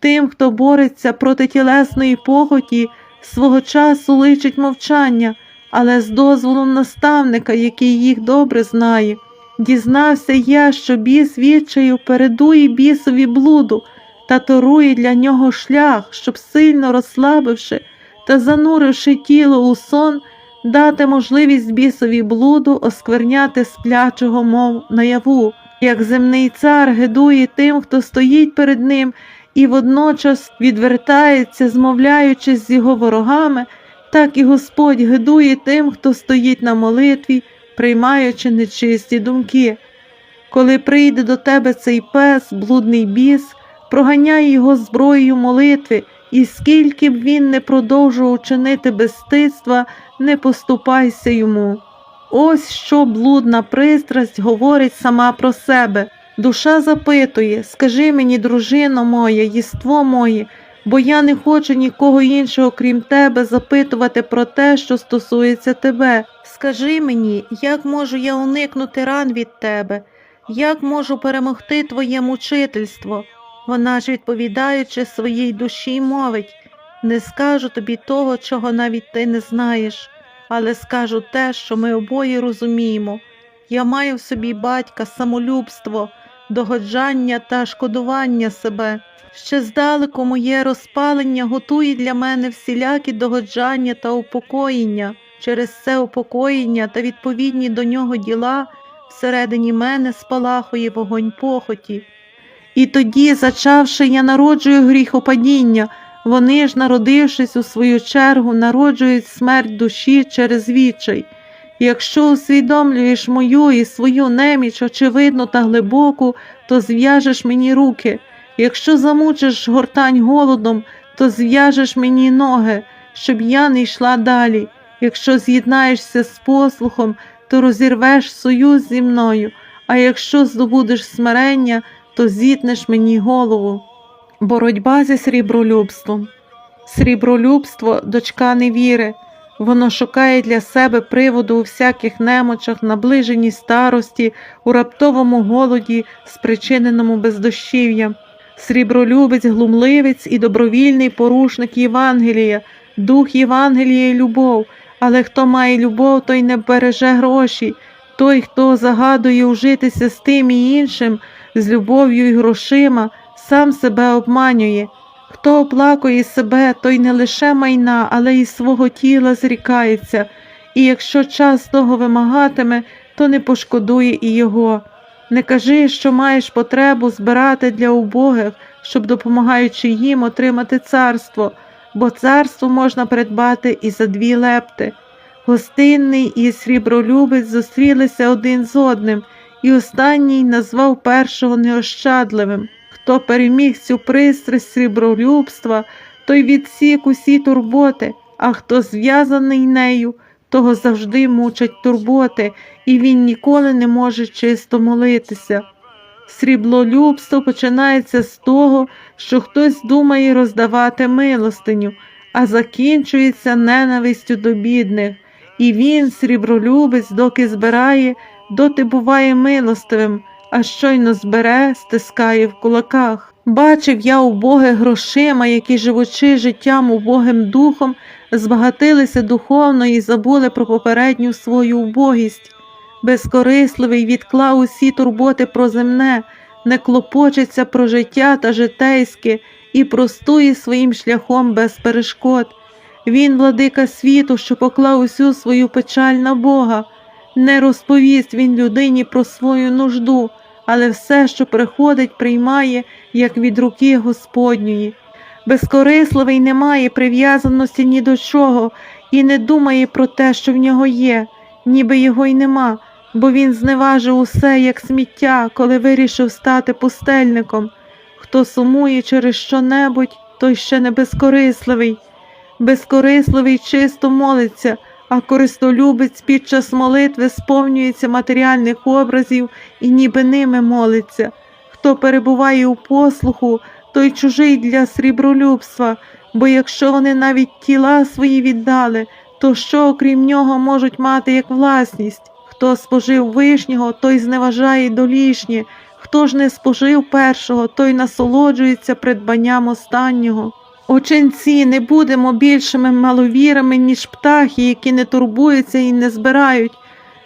Тим, хто бореться проти тілесної похоті, свого часу личить мовчання, але з дозволу наставника, який їх добре знає. Дізнався я, що біс відчаю передує бісові блуду та торує для нього шлях, щоб сильно розслабивши та зануривши тіло у сон, дати можливість бісові блуду оскверняти сплячого мов наяву, як земний цар гидує тим, хто стоїть перед ним, і водночас відвертається, змовляючись з його ворогами, так і Господь гидує тим, хто стоїть на молитві, приймаючи нечисті думки. Коли прийде до тебе цей пес, блудний біс, проганяй його зброєю молитви, і скільки б він не продовжував чинити безстидства, не поступайся йому. Ось що блудна пристрасть говорить сама про себе. Душа запитує, скажи мені, дружино моя, єство моє, бо я не хочу нікого іншого, крім тебе, запитувати про те, що стосується тебе. Скажи мені, як можу я уникнути ран від тебе, як можу перемогти твоє мучительство? Вона ж, відповідаючи своїй душі, мовить не скажу тобі того, чого навіть ти не знаєш, але скажу те, що ми обоє розуміємо. Я маю в собі батька, самолюбство, догоджання та шкодування себе. Ще здалеку моє розпалення готує для мене всілякі догоджання та упокоєння. Через це упокоєння та відповідні до нього діла всередині мене спалахує вогонь похоті. І тоді, зачавши, я народжую гріхопадіння, вони ж, народившись у свою чергу, народжують смерть душі через відчай. Якщо усвідомлюєш мою і свою неміч, очевидну та глибоку, то зв'яжеш мені руки. Якщо замучиш гортань голодом, то зв'яжеш мені ноги, щоб я не йшла далі. Якщо з'єднаєшся з послухом, то розірвеш союз зі мною, а якщо здобудеш смирення, то зітнеш мені голову. Боротьба зі срібролюбством. Срібролюбство дочка невіри. Воно шукає для себе приводу у всяких немочах, наближеній старості, у раптовому голоді, спричиненому бездощів'ям. Срібролюбець, глумливець і добровільний порушник Євангелія, дух Євангелія і любов. Але хто має любов, той не береже гроші. Той, хто загадує ужитися з тим і іншим, з любов'ю і грошима, сам себе обманює. Хто оплакує себе, той не лише майна, але й свого тіла зрікається, і якщо час того вимагатиме, то не пошкодує і його. Не кажи, що маєш потребу збирати для убогих, щоб, допомагаючи їм, отримати царство, бо царство можна придбати і за дві лепти. Гостинний і срібролюбець зустрілися один з одним, і останній назвав першого неощадливим. Хто переміг цю пристрасть срібролюбства, той відсік усі турботи, а хто зв'язаний нею, того завжди мучать турботи, і він ніколи не може чисто молитися. Сріблолюбство починається з того, що хтось думає роздавати милостиню, а закінчується ненавистю до бідних, і він, срібролюбець, доки збирає, доти буває милостивим, а щойно збере, стискає в кулаках. Бачив я убогих грошима, які, живучи життям убогим духом, збагатилися духовно і забули про попередню свою убогість. Безкорисливий відклав усі турботи про земне, не клопочеться про життя та житейське і простує своїм шляхом без перешкод. Він, владика світу, що поклав усю свою печаль на Бога. Не розповість він людині про свою нужду, але все, що приходить, приймає, як від руки Господньої. Безкорисливий не має прив'язаності ні до чого і не думає про те, що в нього є, ніби його й нема, бо він зневажив усе, як сміття, коли вирішив стати пустельником. Хто сумує через що-небудь, той ще не безкорисливий. Безкорисливий чисто молиться, а користолюбець під час молитви сповнюється матеріальних образів і ніби ними молиться. Хто перебуває у послуху, той чужий для срібролюбства, бо якщо вони навіть тіла свої віддали, то що окрім нього можуть мати як власність? Хто спожив вишнього, той зневажає долішнє, Хто ж не спожив першого, той насолоджується придбанням останнього. Оченці не будемо більшими маловірами, ніж птахи, які не турбуються і не збирають.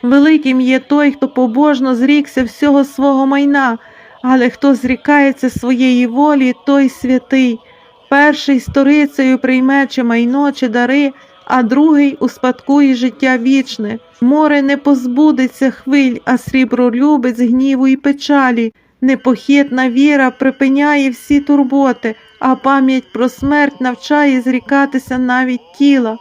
Великим є той, хто побожно зрікся всього свого майна, але хто зрікається своєї волі, той святий. Перший сторицею прийме чи майно, чи дари, а другий успадкує життя вічне. Море не позбудеться хвиль, а срібролюбець гніву і печалі. Непохитна віра припиняє всі турботи, а пам'ять про смерть навчає зрікатися навіть тіла.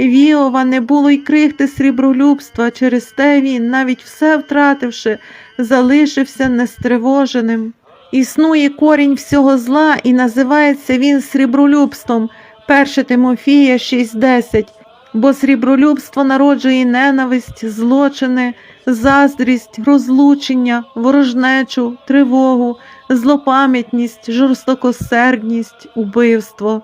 Віова не було й крихти срібролюбства, через те він, навіть все втративши, залишився нестривоженим. Існує корінь всього зла і називається він срібролюбством. 1 Тимофія 6.10 Бо срібролюбство народжує ненависть, злочини, заздрість, розлучення, ворожнечу, тривогу, злопам'ятність, жорстокосердність, убивство,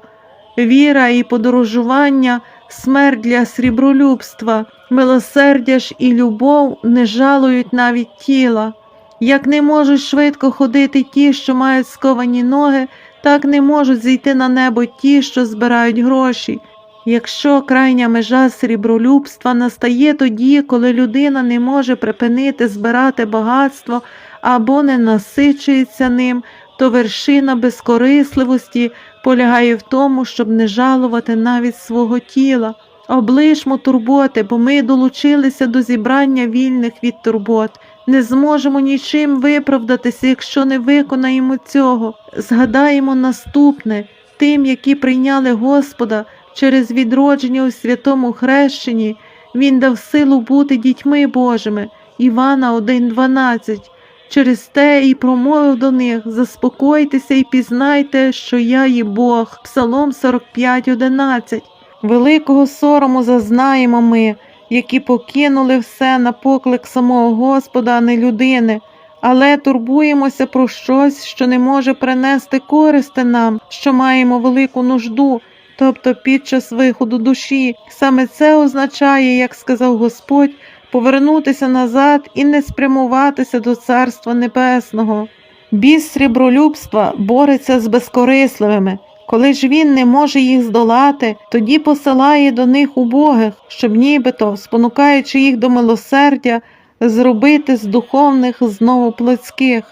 віра і подорожування, смерть для срібролюбства, милосердя ж і любов не жалують навіть тіла. Як не можуть швидко ходити ті, що мають сковані ноги, так не можуть зійти на небо ті, що збирають гроші. Якщо крайня межа срібролюбства настає тоді, коли людина не може припинити збирати багатство або не насичується ним, то вершина безкорисливості полягає в тому, щоб не жалувати навіть свого тіла. Облишмо турботи, бо ми долучилися до зібрання вільних від турбот. Не зможемо нічим виправдатися, якщо не виконаємо цього. Згадаємо наступне тим, які прийняли Господа через відродження у святому хрещенні, Він дав силу бути дітьми Божими. Івана 1,12. Через те і промовив до них заспокойтеся і пізнайте, що я є Бог. Псалом 45,11. Великого сорому зазнаємо ми, які покинули все на поклик самого Господа, а не людини, але турбуємося про щось, що не може принести користи нам, що маємо велику нужду, тобто під час виходу душі. Саме це означає, як сказав Господь, повернутися назад і не спрямуватися до Царства Небесного. Біс срібролюбства бореться з безкорисливими. Коли ж він не може їх здолати, тоді посилає до них убогих, щоб нібито, спонукаючи їх до милосердя, зробити з духовних знову плотських.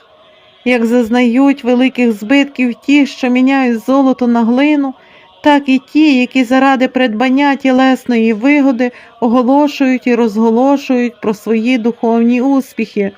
Як зазнають великих збитків ті, що міняють золото на глину, так і ті, які заради придбання тілесної вигоди оголошують і розголошують про свої духовні успіхи.